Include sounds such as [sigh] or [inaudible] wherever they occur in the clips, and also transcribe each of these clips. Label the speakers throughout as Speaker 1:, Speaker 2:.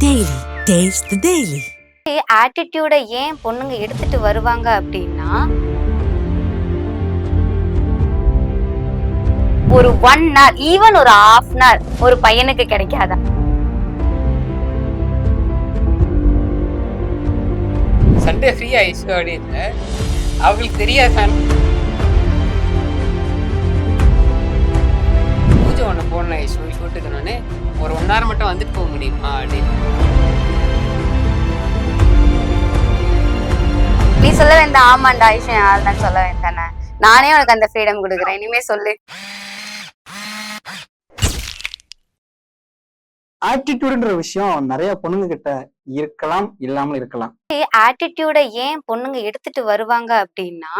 Speaker 1: Daily. Taste the Daily.
Speaker 2: ஆட்டிடியூட ஏன் பொண்ணுங்க எடுத்துட்டு வருவாங்க அப்படின்னா ஒரு ஒன் hour ஈவன் ஒரு half அன் hour ஒரு பையனுக்கு கிடைக்காதா
Speaker 3: சண்டே ஃப்ரீ ஆயிடுச்சு அப்படின்னு அவங்களுக்கு தெரியாத பூஜை ஒன்று போடணும் ஷூட்டுக்கு நான் ஒரு ஒன் ஹவர் முடியுமா அப்படின்னு
Speaker 2: நீ சொல்ல வேண்டாம் ஆமாண்டா ஐஷன் யார் தான் சொல்ல வேண்டானே நானே உனக்கு அந்த ஃப்ரீடம் கொடுக்குறேன். இனிமே சொல்லு.
Speaker 4: ஆட்டிடியூடுன்ற விஷயம் நிறைய பொண்ணுங்க கிட்ட இருக்கலாம் இல்லாமல் இருக்கலாம்.
Speaker 2: ஆட்டிடியூட ஏன் பொண்ணுங்க எடுத்துட்டு வருவாங்க அப்படின்னா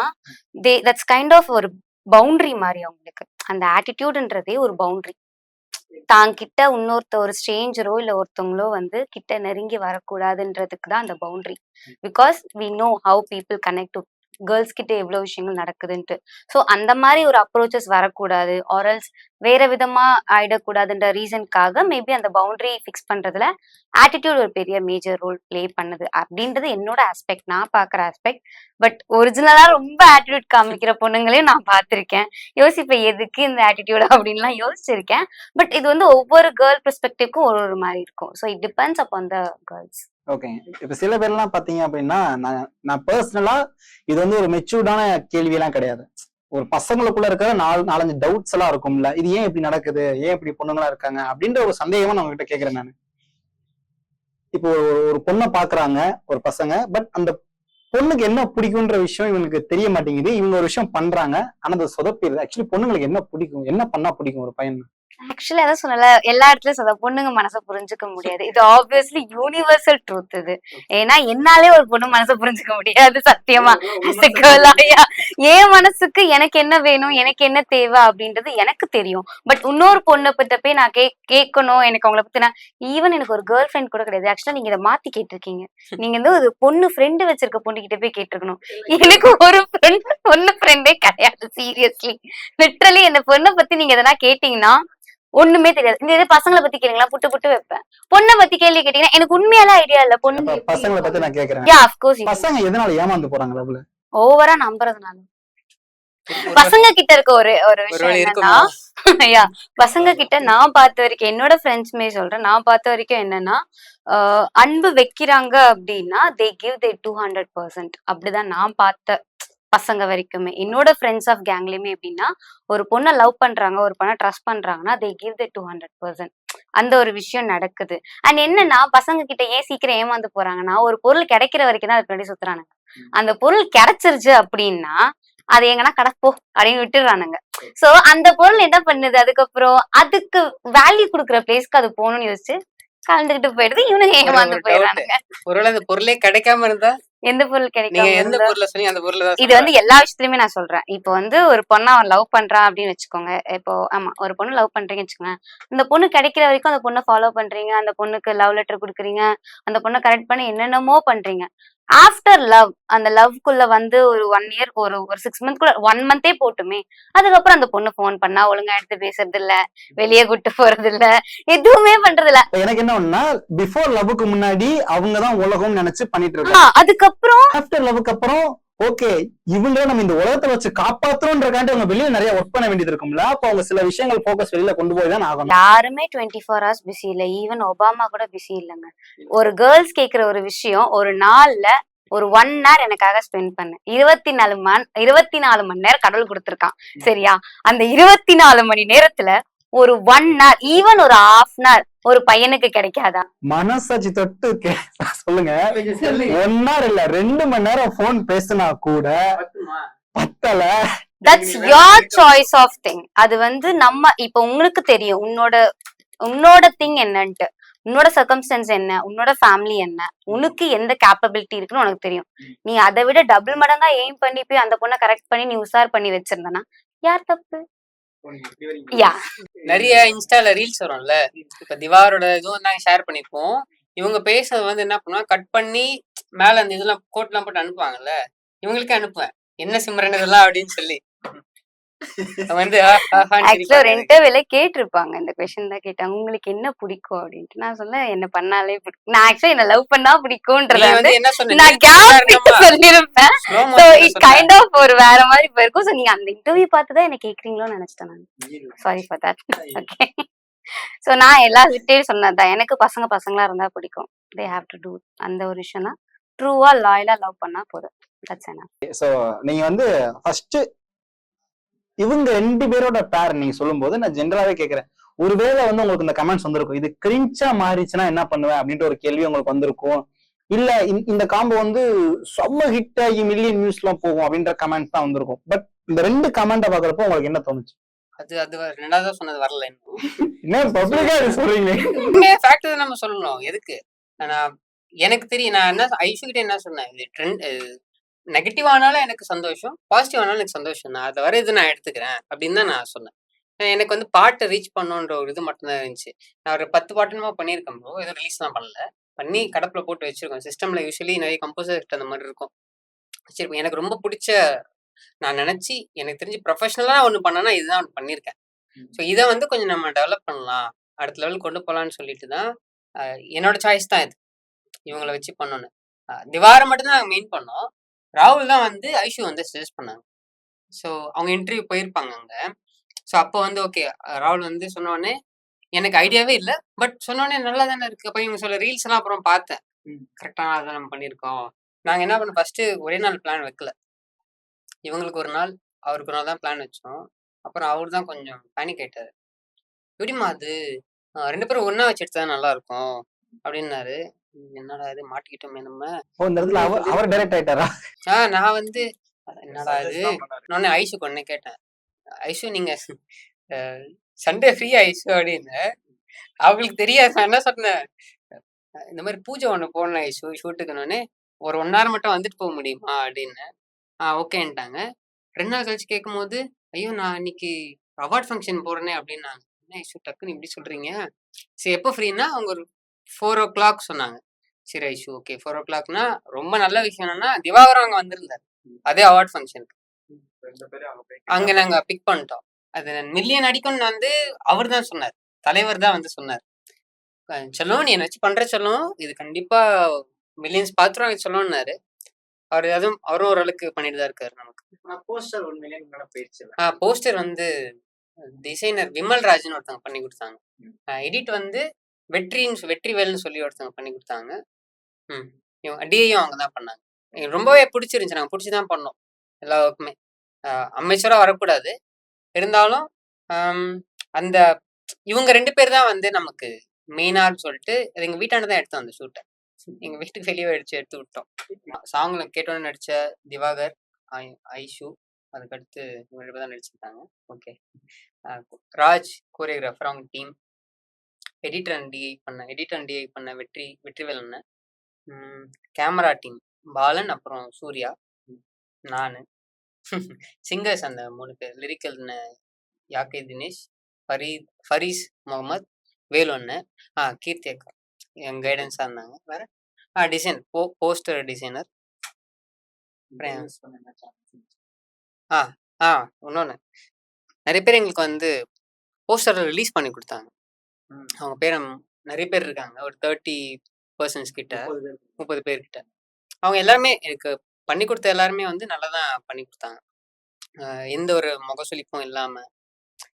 Speaker 2: தே தட்ஸ் கைண்ட் ஆஃப் ஒரு பவுண்டரி மாதிரி அவங்களுக்கு. அந்த ஆட்டிடியூடுன்றதே ஒரு பவுண்டரி தான் கிட்ட இன்னொருத்த ஒரு ஸ்ட்ரேஞ்சரோ இல்ல ஒருத்தவங்களோ வந்து கிட்ட நெருங்கி வரக்கூடாதுன்றதுக்கு தான் அந்த boundary because we know how people connect to girls கிட்ட எவ்வளவு விஷயங்கள் நடக்குதுன்ட்டு. ஸோ அந்த மாதிரி ஒரு அப்ரோச்சஸ் வரக்கூடாது. ஆரல்ஸ் வேற விதமா ஆயிடக்கூடாதுன்ற ரீசனுக்காக மேபி அந்த பவுண்டரி ஃபிக்ஸ் பண்றதுல ஆட்டிடியூட் ஒரு பெரிய மேஜர் ரோல் பிளே பண்ணுது. அப்படின்றது என்னோட ஆஸ்பெக்ட் நான் பாக்குற ஆஸ்பெக்ட் பட் ஒரிஜினலா ரொம்ப ஆட்டிடியூட் காமிக்கிற பொண்ணுங்களையும் நான் பார்த்திருக்கேன். யோசிப்பேன் எதுக்கு இந்த ஆட்டிடியூட் அப்படின்லாம் யோசிச்சிருக்கேன். பட் இது வந்து ஒவ்வொரு கேர்ள் பெர்ஸ்பெக்டிவ்க்கும் ஒரு ஒரு மாதிரி இருக்கும். So it depends upon the girls
Speaker 4: ஓகேங்க இப்ப சில பேர்லாம் பாத்தீங்க அப்படின்னா நான் நான் பர்சனலா இது வந்து ஒரு மெச்சூர்டான கேள்வியெல்லாம் கிடையாது. ஒரு பசங்களுக்குள்ள இருக்கிற நாலு நாலஞ்சு டவுட்ஸ் எல்லாம் இருக்கும்ல. இது ஏன் இப்படி நடக்குது? ஏன் இப்படி பொண்ணுங்களா இருக்காங்க? அப்படின்ற ஒரு சந்தேகமா நான் உங்ககிட்ட கேக்குறேன் நான். இப்போ ஒரு ஒரு பொண்ணை பாக்குறாங்க ஒரு பசங்க பட் அந்த பொண்ணுக்கு என்ன பிடிக்கும்ன்ற விஷயம் இவங்களுக்கு தெரிய மாட்டேங்குது. இவங்க ஒரு விஷயம் பண்றாங்க ஆனா அது சொதப்பிடுது ஆக்சுவலி பொண்ணுங்களுக்கு என்ன பிடிக்கும்? என்ன பண்ணா பிடிக்கும் ஒரு பையன்?
Speaker 2: ஆக்சுவலி அதான் சொன்னல எல்லா இடத்துலயும் சொல்ல பொண்ணுங்க மனசை புரிஞ்சுக்க முடியாது. இது ஆப்வியஸ்லி யூனிவர்சல் ட்ரூத் இது. ஏன்னா என்னாலே ஒரு பொண்ணு மனசை புரிஞ்சுக்க முடியாது சத்தியமா. என் மனசுக்கு எனக்கு என்ன வேணும் எனக்கு என்ன தேவை அப்படின்றது எனக்கு தெரியும். பட் இன்னொரு பொண்ணை பத்த போய் நான் கே கேட்கணும் எனக்கு அவங்கள பத்தி நான் ஈவன் எனக்கு ஒரு கேர்ள் ஃப்ரெண்ட் கூட கிடையாது. ஆக்சுவலா நீங்க இதை மாத்தி கேட்டிருக்கீங்க. நீங்க வந்து ஒரு பொண்ணு ஃப்ரெண்டு வச்சிருக்க பொண்ணு கிட்ட போய் கேட்டிருக்கணும். எனக்கு ஒரு ஃப்ரெண்ட் பொண்ணு ஃப்ரெண்டே கிடையாது சீரியஸ்லி லிட்ரலி இந்த பொண்ணை பத்தி நீங்க எதனா கேட்டீங்கன்னா ஒண்ணுமே தெரியாது. இந்த இது பசங்களை பத்தி கேளுங்களா புட்டு புட்டு வைப்பேன். பொண்ணை பத்தி கேள்வி கேட்டீங்கன்னா எனக்கு உண்மையால ஐடியா இல்ல. பொண்ணு
Speaker 4: பசங்களை பத்தி நான் கேக்குறேன்.
Speaker 2: யா அஃப்கோர்ஸ்
Speaker 4: பசங்க எதனால ஏமாந்து போறாங்க லவ்ல
Speaker 2: ஓவரா நம்புறதுனால பசங்க கிட்ட இருக்க ஒரு ஒரு விஷயம் என்னன்னா
Speaker 3: இருக்குமா? [laughs]
Speaker 2: யா பசங்க கிட்ட நான் பார்த்த வரைக்கும் என்னோட ஃப்ரெண்ட்ஸ்மே சொல்றேன் நான் பார்த்த வரைக்கும் என்னன்னா ஆஹ் அன்பு வைக்கிறாங்க அப்படின்னா they give they two hundred percent அப்படிதான் நான் பார்த்த பசங்க வரைக்குமே. என்னோட ஃப்ரெண்ட்ஸ் ஆஃப் கேங்லயுமே எப்படின்னா ஒரு பொண்ணை லவ் பண்றாங்க ஒரு பொண்ணை ட்ரஸ்ட் பண்றாங்கன்னா they give they two hundred percent அந்த ஒரு விஷயம் நடக்குது. அண்ட் என்னன்னா பசங்க கிட்ட ஏன் சீக்கிரம் ஏமாந்து போறாங்கன்னா ஒரு பொருள் கிடைக்கிற வரைக்கும் தான் அது பின்னாடி சுத்துறானுங்க. அந்த பொருள் கிடைச்சிருச்சு அப்படின்னா அது எங்கன்னா கடப்போ அப்படின்னு விட்டுறானுங்க. சோ அந்த பொருள் என்ன பண்ணுது? அதுக்கப்புறம் அதுக்கு வேல்யூ கொடுக்குற பிளேஸ்க்கு அது போகணும்னு யோசிச்சு கலந்துக்கிட்டு போயிடுது. இவனுங்க ஏமாந்து. போயிடுறானுங்க.
Speaker 3: ஒருவேளை அந்த பொருளே கிடைக்காம இருந்தா
Speaker 2: எந்த பொருள் கிடைக்காம
Speaker 3: எந்த பொருளை அந்த பொருளை
Speaker 2: இது வந்து எல்லா விஷயத்துலயுமே நான் சொல்றேன். இப்போ வந்து ஒரு பொண்ணை அவன் லவ் பண்றான் அப்படின்னு வச்சுக்கோங்க. இப்போ ஆமா ஒரு பொண்ணு லவ் பண்றீங்கன்னு வச்சுக்கோங்க அந்த பொண்ணு கிடைக்கிற வரைக்கும் அந்த பொண்ணை ஃபாலோ பண்றீங்க. அந்த பொண்ணுக்கு லவ் லெட்டர் கொடுக்குறீங்க. அந்த பொண்ணை கரெக்ட் பண்ணி என்னென்னமோ பண்றீங்க. ஆஃப்டர் லவ் அந்த லவ்க்குள்ள வந்து ஒரு ஒன் இயர் ஒரு ஒரு சிக்ஸ் மந்த்குள்ள ஒன் மந்தே போட்டுமே. அதுக்கப்புறம் அந்த பொண்ணு ஃபோன் பண்ணா ஒழுங்கா எடுத்து பேசுறது இல்ல வெளியே கூட்டு போறது இல்ல எதுவுமே பண்றது இல்ல
Speaker 4: எனக்கு என்ன ஒண்ணுனா பிஃபோர் லவ்வுக்கு முன்னாடி அவங்க தான் உலகம் நினைச்சு பண்ணிட்டு இருக்காங்க.
Speaker 2: அதுக்கப்புறம்
Speaker 4: ஆஃப்டர் லவ்வுக்கு அப்புறம் ஓகே இவங்கள நம்ம இந்த உலகத்தை வச்சு காப்பாத்துறோம்ன்றக்காண்டி அவங்க வெளியில நிறைய ஒர்க் பண்ண வேண்டியது இருக்கும்ல. அப்போ அவங்க சில விஷயங்கள் போக்கஸ் வெளியில கொண்டு போய் தான் ஆகணும்.
Speaker 2: யாருமே டுவெண்ட்டி ஃபோர் ஹவர்ஸ் பிஸி இல்ல. ஈவன் ஒபாமா கூட பிஸி இல்லைங்க. ஒரு கேர்ள்ஸ் கேட்கிற ஒரு விஷயம் ஒரு நாள்ல ஒரு ஒன் ஹவர் எனக்காக ஸ்பெண்ட் பண்ணு. இருபத்தி நாலு மணி இருபத்தி நாலு மணி நேரம் கடவுள் கொடுத்துருக்கான். சரியா? அந்த இருபத்தி நாலு மணி நேரத்துல ஒரு ஒன் ஹவர் ஈவன் ஒரு ஹாஃப் அன் ஹவர் ஒரு பையனுக்கு கிடைக்காதா?
Speaker 4: மனசாட்சி தொட்டு சொல்லுங்க. ஒன் ஹவர் இல்ல ரெண்டு மணி நேரம் போன் பேசினா கூட பத்தல.
Speaker 2: That's your choice of thing அது வந்து நம்ம இப்ப உங்களுக்கு தெரியும் உன்னோட உன்னோட திங் என்னன்ட்டு. உன்னோட சர்க்கம்ஸ்டன்ஸ் என்ன உன்னோட ஃபேமிலி என்ன உனக்கு எந்த கேப்பபிலிட்டி இருக்குன்னு உனக்கு தெரியும். நீ அதை விட டபுள் மடங்கா எய்ம் பண்ணி போய் அந்த பொண்ணை கரெக்ட் பண்ணி நீ உசார் பண்ணி வச்சிருந்தனா யார் தப்பு? யா
Speaker 3: நிறைய இன்ஸ்டால ரீல்ஸ் வரும்ல. இப்ப திவாரோட இதுவும் நாங்க ஷேர் பண்ணிருப்போம் இவங்க பேசுறது வந்து என்ன பண்ணுவாங்க கட் பண்ணி மேல அந்த இதெல்லாம் கோட் எல்லாம் போட்டு அனுப்புவாங்கல்ல. இவங்களுக்கே அனுப்புவேன். என்ன சிம்ரன் இதெல்லாம் அப்படின்னு சொல்லி. வந்து
Speaker 2: ஆக்சுவலா
Speaker 3: சிரிப்பாங்க.
Speaker 2: இன்டர்வியூல கேட்டிருப்பாங்க இந்த கொஸ்டின் தான் கேட்டாங்க உங்களுக்கு என்ன பிடிக்கும்? அப்படின்ட்டு. நான் சொன்னேன் என்ன பண்ணாலே பிடிக்கும். நான் ஆக்சுவலி என்ன லவ் பண்ணா பிடிக்கும்ன்றத வந்து நான் கேப் சொல்லிருப்பேன் சோ இட். கைண்ட் ஆஃப் ஒரு வேற மாதிரி போயிருக்கும் சோ நீங்க அந்த இன்டர்வியூ பார்த்து தான் என்ன கேக்குறீங்களோன்னு நினைச்சிட்டேன் நான். Sorry for that okay so நான் எல்லா கிட்டேயும் சொன்னதுதான் எனக்கு பசங்க பசங்களா இருந்தா பிடிக்கும். தே ஹேவ் டு டூ அந்த ஒரு விஷயம் தான் ட்ரூவா லாயலா லவ் பண்ணா போதும். தட்ஸ் என்ன
Speaker 4: சோ நீங்க வந்து ஃபர்ஸ்ட் இவங்க ரெண்டு பேரோட பேர் நீங்க சொல்லும்போது நான் ஜென்ரலாவே கேக்குறேன். ஒருவேளை வந்து உங்களுக்கு இந்த கமெண்ட்ஸ் வந்திருக்கும். இது கிரிஞ்சா மாறிச்சுன்னா என்ன பண்ணுவேன் அப்படின்ற ஒரு கேள்வி உங்களுக்கு வந்திருக்கும். இல்ல இந்த- காம்போ வந்து செம்ம ஹிட் ஆகி மில்லியன் நியூஸ் எல்லாம் போகும் அப்படின்ற கமெண்ட் தான் வந்திருக்கும். பட் இந்த ரெண்டு கமெண்ட்டை பாக்குறப்போ உங்களுக்கு என்ன தோணுச்சு?
Speaker 3: அது அது ரெண்டாவதா சொன்னது வரல
Speaker 4: என்ன பப்ளிக்கா சொல்றீங்க?
Speaker 3: ஃபேக்ட் நம்ம சொல்லணும். எதுக்கு? நான் எனக்கு தெரியும் நான் என்ன ஐஷு கிட்ட என்ன சொன்னேன்? இது ட்ரெண்ட் நெகட்டிவ் ஆனாலும் எனக்கு சந்தோஷம் பாசிட்டிவ் ஆனாலும் எனக்கு சந்தோஷம் தான். அதை வர இது நான் எடுத்துக்கிறேன் அப்படின்னு தான் நான் சொன்னேன். எனக்கு வந்து பாட்டை ரீச் பண்ணுன்ற ஒரு இது மட்டும்தான் இருந்துச்சு. நான் ஒரு பத்து பாட்டு என்னமோ பண்ணியிருக்கேன் ப்ரோ எதுவும் ரிலீஸ் தான் பண்ணல. பண்ணி கடப்புல போட்டு வச்சிருக்கோம். சிஸ்டம்ல யூஸ்வலி நிறைய கம்போசர் அந்த மாதிரி இருக்கும். சரி எனக்கு ரொம்ப பிடிச்ச நான் நினைச்சு எனக்கு தெரிஞ்சு ப்ரொஃபஷனலா ஒன்று பண்ணனா இதுதான் ஒன்று பண்ணியிருக்கேன். ஸோ இதை வந்து கொஞ்சம் நம்ம டெவலப் பண்ணலாம். அடுத்த லெவல் கொண்டு போகலான்னு சொல்லிட்டு தான் என்னோட சாய்ஸ் தான் இது. இவங்கள வச்சு பண்ணணும் திவாரம் மட்டும்தான் நாங்கள் மெயின் பண்ணோம். ராகுல் தான் வந்து ஐஷு வந்து சஜஸ்ட் பண்ணாங்க. ஸோ அவங்க இன்டர்வியூ போயிருப்பாங்க அங்கே. ஸோ அப்போ வந்து ஓகே ராகுல் வந்து சொன்னோடனே எனக்கு ஐடியாவே இல்லை. பட் சொன்னோடனே நல்லா தானே இருக்கு. அப்போ இவங்க சொல்ல ரீல்ஸ் எல்லாம் அப்புறம் பார்த்தேன். கரெக்டான தான் நம்ம பண்ணியிருக்கோம். நாங்கள் என்ன பண்ணோம்? ஃபர்ஸ்ட் ஒரே நாள் பிளான் வைக்கல. இவங்களுக்கு ஒரு நாள் அவருக்கு ஒரு நாள் தான் பிளான் வச்சோம். அப்புறம் அவர் தான் கொஞ்சம் பேனிக் ஆயிட்டாரு. எப்படிம்மா அது? ரெண்டு பேரும் ஒன்றா வச்சு எடுத்தா நல்லா இருக்கும். அப்படின்னாரு. என்னடா இது மாட்டிக்கிட்டோமே நம்ம.
Speaker 4: ஓ, இந்த இடத்துல அவர் அவர் டைரக்ட் ஆயிட்டாரா?
Speaker 3: ஆஹ் நான் வந்து என்னடா இது? நான் ஐஷு கொண்டு கேட்டேன். ஐஷு நீங்க சண்டே ஃப்ரீ ஐஷு அப்படின்னு. அவங்களுக்கு தெரியாது நான் என்ன சொன்னேன்? இந்த மாதிரி பூஜை ஒன்று போடணும் ஐஷு ஷூட்டுக்குன்னு ஒரு ஒன் ஹவர் மட்டும் வந்துட்டு போக முடியுமா அப்படின்னு. ஆ ஓகேன்ட்டாங்க ரெண்டு நாள் கழிச்சு கேட்கும்போது ஐயோ நான் இன்னைக்கு அவார்ட் ஃபங்க்ஷன் போறேனே அப்படின்னாங்க. என்ன ஐஷு டக்குன்னு இப்படி சொல்றீங்க? சரி எப்போ ஃப்ரீனா அவங்க ஒரு ஃபோர் ஓ கிளாக் சொன்னாங்க. சரி ஐஷு ஓகே ஃபோர் ஓ கிளாக்னா ரொம்ப நல்ல விஷயம் என்னன்னா திவாகரம் அங்கே வந்திருந்தார். அதே அவார்ட் ஃபங்க்ஷனுக்கு அங்க நாங்க பிக் பண்ணிட்டோம். அது மில்லியன் அடிக்கும்னு வந்து அவர் தான் சொன்னார். தலைவர் தான் வந்து சொன்னார். செல்லம் நீ என்ன வச்சு பண்ற செல்லம் இது கண்டிப்பா மில்லியன்ஸ் பாத்துருவாங்க செல்லம்னாரு அவர் அதுவும் அவரும் ஓரளவுக்கு பண்ணிட்டு தான் இருக்காரு நமக்கு.
Speaker 5: போஸ்டர் ஒன் மில்லியன் மேல போயிடுச்சு
Speaker 3: போஸ்டர் வந்து டிசைனர் விமல் ராஜன் ஒருத்தவங்க பண்ணி கொடுத்தாங்க. எடிட் வந்து வெற்றின்னு வெற்றிவேல்னு சொல்லி ஒருத்தவங்க பண்ணி கொடுத்தாங்க. ம். இவங்க டிஐயும் அவங்க தான் பண்ணாங்க. எனக்கு ரொம்பவே பிடிச்சிருந்துச்சு. நாங்கள் பிடிச்சி தான் பண்ணோம். எல்லா ஒர்க்குமே அமைச்சராக வரக்கூடாது. இருந்தாலும் அந்த இவங்க ரெண்டு பேர் தான் வந்து நமக்கு மெயினாக சொல்லிட்டு அது எங்கள் வீட்டாண்ட தான் எடுத்தோம் அந்த ஷூட்டை எங்கள் வீட்டுக்கு வெளியே அடிச்சு எடுத்து விட்டோம். சாங்கில் கேட்டோன்னு நடித்த திவாகர் ஐ- ஐஷு அதுக்கடுத்து இவங்க ரெண்டு தான் நடிச்சிருக்காங்க ஓகே. ராஜ் கோரியோகிராஃபர் அவங்க டீம் எடிட்டர் அண்ட் டிஐ பண்ண எடிட்டர் அண்ட் டிஐ பண்ண வெற்றி வெற்றிவேல் அண்ணன் கேமரா டீம். பாலன் அப்புறம் சூர்யா. நான். [laughs] சிங்கர்ஸ் அந்த மூணு பேர். லிரிக்கல் யாக்கே தினேஷ் ஃபரீத் ஃபரீஸ் முகமது வேலு அண்ணன் ஆ கீர்த்தி அக்கா. என் கைடன்ஸாக இருந்தாங்க. வேற? ஆ டிசைன் போ போஸ்டர் டிசைனர் ஆ ஆ இன்னொன்று நிறைய பேர் எங்களுக்கு வந்து போஸ்டர் ரிலீஸ் பண்ணி கொடுத்தாங்க. அவங்க பேர் நிறைய பேர் இருக்காங்க. ஒரு தேர்ட்டி பர்சன்ஸ் கிட்ட முப்பது பேர். கிட்ட அவங்க எல்லாருமே எனக்கு பண்ணி கொடுத்த எல்லாருமே வந்து நல்லா தான் பண்ணி கொடுத்தாங்க. எந்த ஒரு முகசுளிப்பும் இல்லாமல்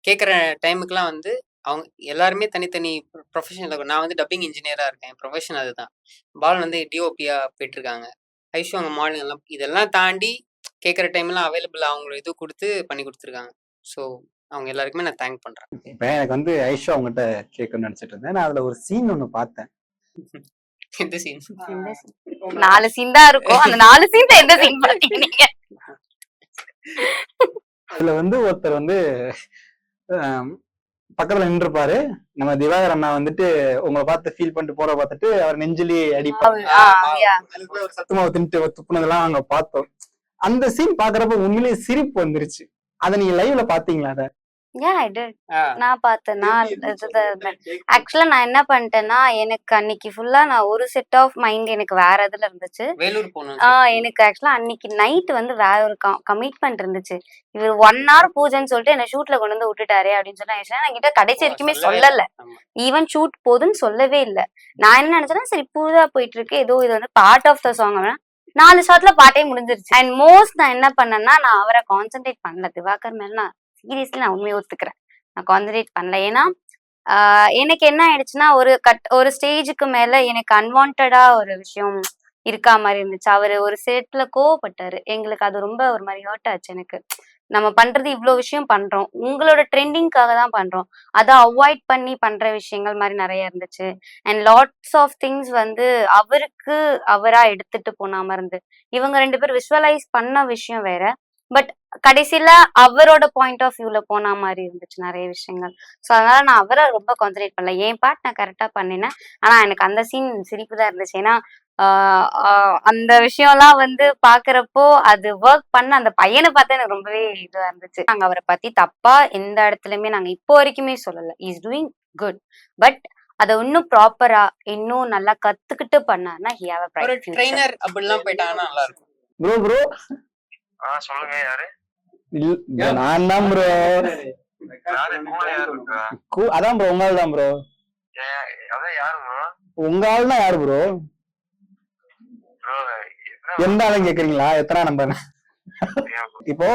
Speaker 3: கேட்குற டைமுக்குலாம் வந்து அவங்க எல்லாருமே தனித்தனி ப்ரொஃபஷனில் இருக்கும் நான் வந்து டப்பிங் இன்ஜினியராக இருக்கேன். ப்ரொஃபஷன் அதுதான். பாலன் வந்து டிஓபியாக போயிட்டுருக்காங்க. ஐஷு அவங்க மாடலிங் எல்லாம் இதெல்லாம் தாண்டி கேட்குற டைம்லாம் அவைலபிள் அவங்கள இது கொடுத்து பண்ணி கொடுத்துருக்காங்க. ஸோ அவங்க எல்லாருக்குமே நான் தேங்க் பண்ணுறேன்
Speaker 4: இப்ப எனக்கு வந்து ஐஷா அவங்ககிட்ட கேட்கணும்னு நினைச்சிட்டு இருந்தேன். நான் அதுல ஒரு சீன் ஒண்ணு பார்த்தேன். [laughs]
Speaker 3: எந்த சீன்?
Speaker 2: நாலு சீன் தான் இருக்கும். அந்த நாலு சீன்ல எந்த சீன் [laughs] பாத்தீங்க? நீங்க
Speaker 4: அதுல வந்து ஒருத்தர் வந்து பக்கத்துல நின்றுப்பாரு நம்ம திவாகர் அண்ணா வந்துட்டு உங்களை பார்த்து ஃபீல் பண்ணிட்டு போற பார்த்துட்டு அவர் நெஞ்சிலே அடிப்பாரு. ஒரு சத்துமாவை தின்ட்டு துப்புனதெல்லாம் அங்க பார்த்தோம். அந்த சீன் பாக்குறப்ப உண்மையிலேயே சிரிப்பு வந்துருச்சு. அத நீங்க லைவ்ல பாத்தீங்களா அத?
Speaker 2: நான் பார்த்தேன்னா ஆக்சுவலா நான் என்ன பண்ணிட்டேன்னா எனக்கு அன்னைக்கு ஃபுல்லா நான் ஒரு செட் ஆஃப் மைண்ட் எனக்கு வேற இதுல இருந்துச்சு. எனக்கு ஆக்சுவலா அன்னைக்கு நைட் வந்து வேற ஒரு கமிட்மெண்ட் இருந்துச்சு. இவர் ஒன் ஹவர் பூஜைன்னு சொல்லிட்டு என்ன ஷூட்ல கொண்டு வந்து விட்டுட்டாரே அப்படின்னு சொன்னா என்கிட்ட கடைசி வரைக்குமே சொல்லல. ஈவன் ஷூட் போதுன்னு சொல்லவே இல்ல. நான் என்ன நினைச்சேன்னா சரி பூஜா போயிட்டு இருக்கு ஏதோ இது வந்து பார்ட் ஆஃப் த சாங் நாலு ஷாட்ல பாட்டே முடிஞ்சிருச்சு. அண்ட் மோஸ்ட் நான் என்ன பண்ணேன்னா நான் அவரை கான்சென்ட்ரேட் பண்ணல. திவாகர் மேல நான் சீரியஸ்லி நான் உண்மையை ஒத்துக்கிறேன். நான் கான்சன்ட்ரேட் பண்ணல. ஏன்னா எனக்கு என்ன ஆயிடுச்சுன்னா ஒரு கட் ஒரு ஸ்டேஜுக்கு மேல எனக்கு அன்வான்டா ஒரு விஷயம் இருக்கா மாதிரி இருந்துச்சு. அவரு ஒரு செட்ல கோவப்பட்டாரு. எங்களுக்கு அது ரொம்ப ஒரு மாதிரி ஹர்ட் ஆச்சு எனக்கு. நம்ம பண்றது இவ்வளோ விஷயம் பண்றோம். உங்களோட ட்ரெண்டிங்காக தான் பண்றோம். அதை அவாய்ட் பண்ணி பண்ற விஷயங்கள் மாதிரி நிறைய இருந்துச்சு. அண்ட் லாட்ஸ் ஆஃப் திங்ஸ் வந்து அவருக்கு அவரா எடுத்துட்டு போனாம இருந்து. இவங்க ரெண்டு பேரும் விஷுவலைஸ் பண்ண விஷயம் வேற. பட் கடைசியில அவரோட பாயிண்ட் ஆஃப் வியூல போன மாதிரி இருந்துச்சு நிறைய விஷயங்கள். ஸோ அதனால நான் அவரை ரொம்ப கான்சன்ட்ரேட் பண்ணல. என் பார்ட் நான் கரெக்டா பண்ணினேன். ஆனா எனக்கு அந்த சீன் சிரிப்பு தான் இருந்துச்சு. ஏன்னா அந்த விஷயம்லாம் வந்து பாக்குறப்போ அது ஒர்க் பண்ண அந்த பையனை பார்த்தா எனக்கு ரொம்பவே இதுவா இருந்துச்சு. நாங்க அவரை பத்தி தப்பா எந்த இடத்துலயுமே நாங்க இப்போ வரைக்குமே சொல்லல. இஸ் டூயிங் குட் பட் அதை இன்னும் ப்ராப்பரா இன்னும் நல்லா கத்துக்கிட்டு பண்ணாருன்னா he have a bright
Speaker 3: ஒரு
Speaker 2: future.
Speaker 3: ட்ரெயினர் அப்படிலாம் போயிட்டாங்கன்னா நல்லா இருக்கும்.
Speaker 4: ப்ரோ ப்ரோ
Speaker 6: ஆ சொல்லுங்க யாரு?
Speaker 4: நான் தான் ப்ரோ அதான் ப்ரோ உங்க ஆள் தான் ப்ரோ
Speaker 6: அதான் யாரு bro?
Speaker 4: உங்க ஆள்னா யாரு ப்ரோ எந்த ஆளுன்னு கேக்குறீங்களா? எத்தனை நம்பர்? இப்போ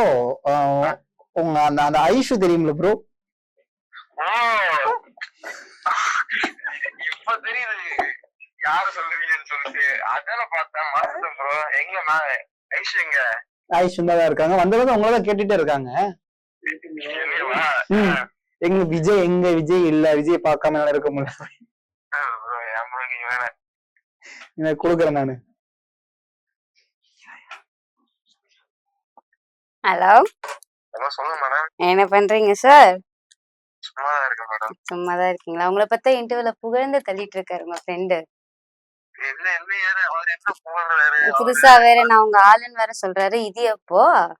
Speaker 4: உங்க அந்த அந்த ஐஷு தெரியுமில்ல ப்ரோ!
Speaker 6: இப்ப தெரியுது. யாரு சொல்லுவீங்கன்னு சொல்லிட்டு. அதான பார்த்தேன். மறந்துட்டேன் ப்ரோ எங்க நான் ஐஷு எங்க?
Speaker 4: ஐஷு தான் இருக்காங்க. வந்தவங்க உங்களை தான் கேட்டுட்டே இருக்காங்க? ம். எங்க விஜய் எங்க விஜய் இல்ல. விஜய் பார்க்காம என்னால இருக்க முடியல. எனக்கு கொடுக்குறேன் நானு.
Speaker 2: ஹலோ? என்ன பண்றீங்க சார்
Speaker 6: சும்மா தான் இருக்கேன் மேடம்
Speaker 2: சும்மா தான் இருக்கீங்களா? உங்களை பத்தி இன்டர்வியூல புகழ்ந்து தள்ளிட்டு இருக்காரு உங்க ஃப்ரெண்டு புதுசா வேற நான் உங்க ஆளுன்னு வேற சொல்றாரு. இது எப்போ?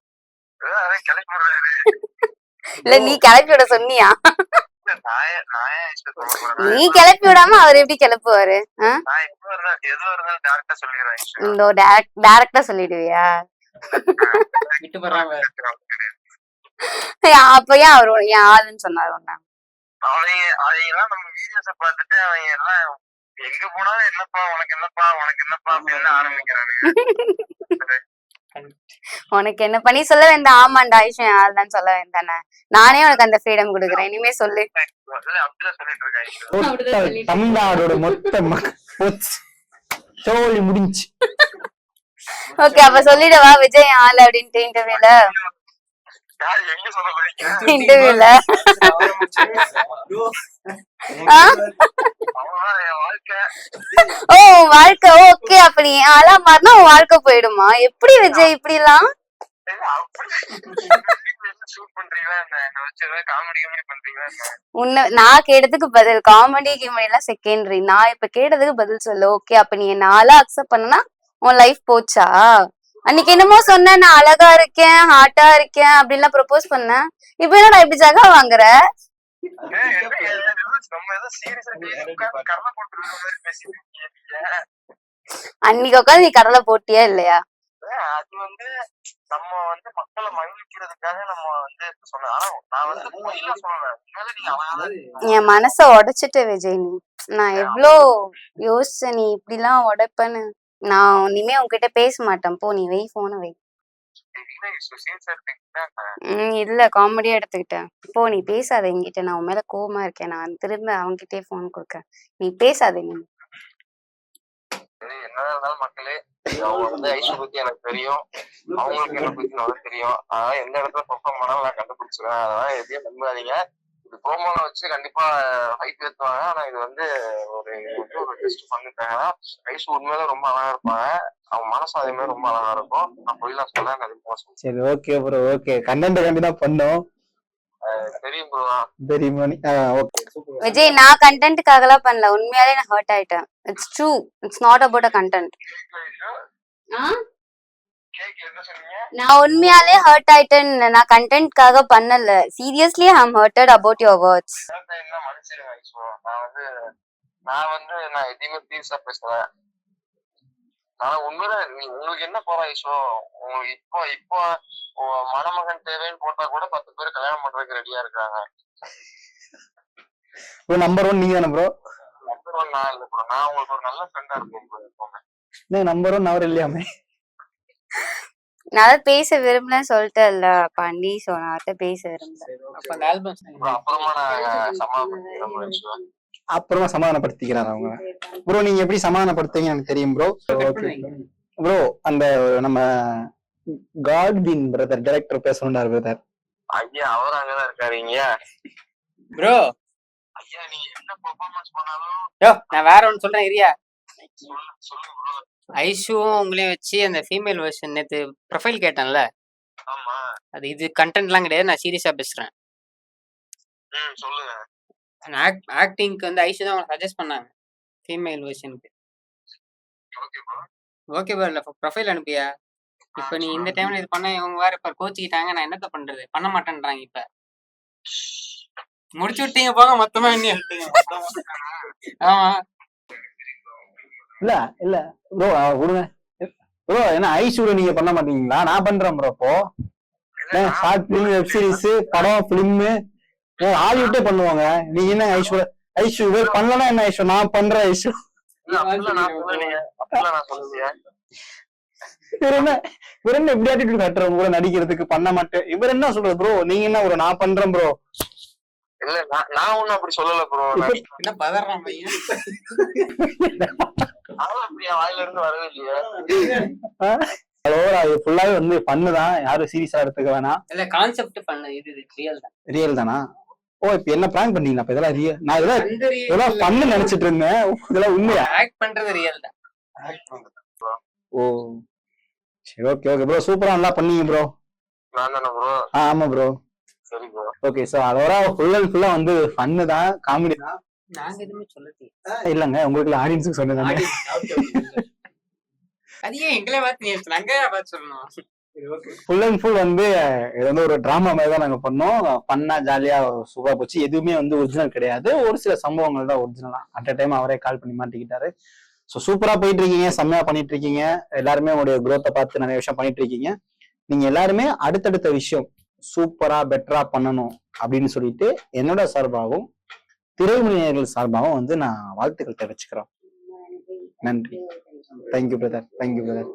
Speaker 2: [laughs] இல்ல நீ கிளப்பி விட சொன்னியா? நீ கிளப்பி விடாம அவர் எப்படி கிளப்புவாரு?
Speaker 6: டேரக்டா
Speaker 2: சொல்லிடுவியா? அப்ப ஏன் அவர் என் ஆளுன்னு சொன்னாரு உன்ன?
Speaker 6: அவங்க அதையெல்லாம் நம்ம வீடியோஸ பார்த்துட்டு அவங்க எல்லாம் எங்க போனாலும் என்னப்பா உனக்கு என்னப்பா உனக்கு என்னப்பா அப்படின்னு ஆரம்பிக்கிறாங்க
Speaker 2: உனக்கு என்ன பண்ணி சொல்ல வேண்டாம். ஆமாண்டா ஆயுஷம் ஆள் தான் சொல்ல வேண்டானே நானே உனக்கு அந்த ஃப்ரீடம் கொடுக்குறேன். இனிமே சொல்லு.
Speaker 4: தமிழ்நாடோட மொத்த சோழி முடிஞ்சு
Speaker 2: ஓகே அப்ப சொல்லிடவா விஜய் ஆள் அப்படின்ட்டு இன்டர்வியூல
Speaker 6: யார் எங்க சொல்ல போறீங்க
Speaker 2: இன்டர்வியூல ஓ வாழ்க்கை ஓகே அப்ப நீ என் ஆளா மாறினா உன் வாழ்க்கை போயிடுமா? எப்படி விஜய் இப்படி எல்லாம்
Speaker 6: அப்படி
Speaker 2: நான் கேட்டதுக்கு பதில் காமெடி கிமெடி எல்லாம் செகண்டரி நான் இப்ப கேட்டதுக்கு பதில் சொல்லு ஓகே அப்ப நீ ஆளா அக்செப்ட் பண்ணனா உன் லைஃப் போச்சா? அன்னைக்கு என்னமோ சொன்ன நான் அழகா இருக்கேன் ஹாட்டா இருக்கேன் அப்படின்லாம் ப்ரொபோஸ் பண்ணேன். இப்ப என்னடா இப்படி ஜகா வாங்குற? அன்னைக்கு உட்காந்து நீ கடலை போட்டியா இல்லையா?
Speaker 6: அது வந்து நம்ம வந்து மக்களை மகிழ்விக்கிறதுக்காக நம்ம வந்து நான் உண்மையில இருக்கீங்க.
Speaker 2: என் மனச உடைச்சிட்ட விஜய் நீ. நான் எவ்வளோ யோசிச்சேன் நீ இப்படிலாம் உடைப்பேன்னு. நான் இனிமே உன்கிட்ட பேச மாட்டேன். போ நீ வை போன வை. இல்ல காமெடியா எடுத்துக்கிட்டேன். போ நீ பேசாத என்கிட்ட. நான் உன் மேல கோவமா இருக்கேன். நான் திரும்ப அவன்கிட்டயே போன் கொடுக்கேன் நீ பேசாத நீ
Speaker 6: என்னதான் இருந்தாலும் மக்களே அவங்க வந்து ஐஷு பத்தி எனக்கு தெரியும். அவங்களுக்கு என்ன பத்தி நல்லா தெரியும். அதான் எந்த இடத்துல பெர்ஃபார்ம் பண்ணாலும் நான் கண்டுபிடிச்சிருவேன். அதெல்லாம் எதையும் நம்பாதீங்க. இது ப்ரோமோல வச்சு கண்டிப்பா ஹைப் ஏத்துவாங்க. ஆனா இது வந்து ஒரு ஒரு டெஸ்ட் பண்ணிட்டாங்கன்னா ஐஷு உண்மையில ரொம்ப அழகா இருப்பாங்க. அவங்க மனசும் அதே மாதிரி ரொம்ப அழகா இருக்கும். நான் பொய்லாம் சொல்ல அது மோசம்.
Speaker 4: சரி ஓகே ப்ரோ ஓகே கண்டென்ட் கண்டி தான் பண்ணோம்
Speaker 6: தெரியும் ப்ரோ
Speaker 4: தெரியுமா ஓகே
Speaker 2: விஜய் நான் கண்டென்ட்டுக்காகலாம் பண்ணல. உண்மையாலே நான் ஹர்ட் ஆயிட்டேன். It's true it's not about a content நான் உண்மையாலே ஹர்ட் ஆயிட்டேன். நான் கண்டென்ட்காக பண்ணல. Seriously I am hurted about your words
Speaker 6: நான் வந்து நான் வந்து நான் எதையுமே பீஸா பேசுறேன் ஆனா உண்மையில நீ உங்களுக்கு என்ன போற ஐஸ்வோ உங்களுக்கு இப்போ இப்போ மணமகன் தேவைன்னு போட்டா கூட பத்து பேர் கல்யாணம் பண்றதுக்கு ரெடியா இருக்காங்க.
Speaker 4: ப்ரோ நம்பர் ஒன் நீங்க தானே ப்ரோ
Speaker 6: நம்பர் ஒன் நான் இல்ல ப்ரோ நான் உங்களுக்கு ஒரு நல்ல ஃப்ரெண்டா எப்பவுமே.
Speaker 4: நம்பர் ஒன் அவர் இல்லையாமே?
Speaker 2: நான் அதை பேச விரும்பலன்னு சொல்லிட்டேன்ல பாண்டி சோ நான் அதை பேச விரும்பல.
Speaker 3: அப்ப அந்த ஆல்பம்
Speaker 6: bro, அப்புறமா
Speaker 4: சமாதானப்படுத்திக்கிறாரு அவங்க? ப்ரோ நீங்க எப்படி சமாதானப்படுத்துவீங்க எனக்கு தெரியும் ப்ரோ ப்ரோ அந்த நம்ம காட்வின் பிரதர் டைரக்டர் பேசணும்டார் பிரதர்
Speaker 6: ஐயா அவர் அங்கதான் இருக்காருங்க
Speaker 3: ப்ரோ
Speaker 6: ஐயா நீங்க என்ன பெர்ஃபார்மன்ஸ் பண்ணாலும்
Speaker 3: யோ நான் வேற ஒன்னு சொல்றேன் இரியா?
Speaker 6: சொல்லுங்க சொல்லுங்க ப்ரோ
Speaker 3: ஐஷுவும் உங்களையும் வச்சு அந்த ஃபீமேல் வெர்ஷன் நேத்து ப்ரொஃபைல் கேட்டேன்ல.
Speaker 6: ஆமா.
Speaker 3: அது இது கண்டென்ட்லாம் கிடையாது. நான் சீரியஸா பேசுறேன்.
Speaker 6: ம் சொல்லுங்க.
Speaker 3: ஆக்டிங்க்கு வந்து ஐஷு தான் சஜஸ்ட் பண்ணாங்க. ஃபீமேல் வெர்ஷனுக்கு
Speaker 6: ஓகே ப்ரோ
Speaker 3: இல்ல ப்ரொஃபைல் அனுப்பியா? இப்ப நீ இந்த டைம்ல இது பண்ண இவங்க வேற இப்ப கோச்சிக்கிட்டாங்க. நான் என்னத்த பண்றது? பண்ண மாட்டேன்றாங்க இப்ப. முடிச்சு விட்டீங்க போக மொத்தமா என்ன. ஆமா.
Speaker 4: இல்ல இல்ல. ப்ரோ விடுங்க ப்ரோ என்ன ஐஷூட நீங்க பண்ண மாட்டீங்களா? நான் பண்றேன் ப்ரோ இப்போ ஷார்ட் பிலிம் வெப் சீரிஸ் படம் பிலிம் ஹாலிவுட்டே பண்ணுவாங்க. நீங்க என்ன ஐஷூ ஐஷு இவர் பண்ணலன்னா என்ன ஐஷு நான் பண்றேன்
Speaker 6: நான் சொல்லலையே
Speaker 4: இவர் என்ன இவர் என்ன இப்படி ஆட்டிட்டு கட்டுறவங்க கூட நடிக்கிறதுக்கு பண்ண மாட்டேன்? இவர் என்ன சொல்றது ப்ரோ நீங்க என்ன ஒரு நான் பண்றேன் ப்ரோ
Speaker 6: இல்ல நான் நான் ஒண்ணும் அப்படி சொல்லல ப்ரோ
Speaker 3: என்ன பதறான் பையன்?
Speaker 6: நானும் அப்படி என் வாயில இருந்து வரவே இல்லையே.
Speaker 4: ஓவர் அது ஃபுல்லாவே வந்து பண்ணுதான் யாரும் சீரியஸா எடுத்துக்க வேணாம்.
Speaker 3: இல்ல கான்செப்ட் பண்ண இது ரியல் தான்.
Speaker 4: ரியல் தானா? ஓ இப்ப என்ன பிளான் பண்ணீங்களா அப்ப இதெல்லாம் ரியல் நான் இதெல்லாம் இதெல்லாம் பண்ணு நினைச்சிட்டு இருந்தேன். இதெல்லாம் உண்மையா?
Speaker 3: ஆக்ட் பண்றது ரியல் தான்.
Speaker 4: ஓ. சரி ஓகே ஓகே ப்ரோ சூப்பரா நல்லா பண்ணீங்க ப்ரோ
Speaker 6: நான் தானே ப்ரோ
Speaker 4: ஆமா
Speaker 6: ப்ரோ
Speaker 4: ஓகே ஸோ அதோட ஃபுல் அண்ட் ஃபுல்லா வந்து ஃபன்னு தான் காமெடி தான்.
Speaker 3: நாங்க எதுவுமே சொல்லலையே
Speaker 4: இல்லங்க உங்களுக்கு ஆடியன்ஸுக்கு சொன்னதானே
Speaker 3: அது ஏன் எங்களே பார்த்து நீ நாங்க பார்த்து சொல்லணும்.
Speaker 4: ஃபுல் அண்ட் ஃபுல் வந்து இது வந்து ஒரு டிராமா மாதிரி தான் நாங்க பண்ணோம். பண்ணா ஜாலியா சூப்பரா போச்சு. எதுவுமே வந்து ஒரிஜினல் கிடையாது. ஒரு சில சம்பவங்கள் தான் ஒரிஜினலா அட் அ டைம் அவரே கால் பண்ணி மாட்டிக்கிட்டாரு. ஸோ சூப்பரா போயிட்டு இருக்கீங்க செம்மையா பண்ணிட்டு இருக்கீங்க. எல்லாருமே உங்களுடைய growth-அ பார்த்து நிறைய விஷயம் பண்ணிட்டு இருக்கீங்க. நீங்க எல்லாருமே அடுத்தடுத்த விஷயம் சூப்பரா பெட்டரா பண்ணணும் அப்படின்னு சொல்லிட்டு என்னோட சார்பாகவும் திரைமணியர்கள் சார்பாகவும் வந்து நான் வாழ்த்துக்கள் தெரிவிச்சுக்கிறோம் நன்றி. Thank you brother thank you brother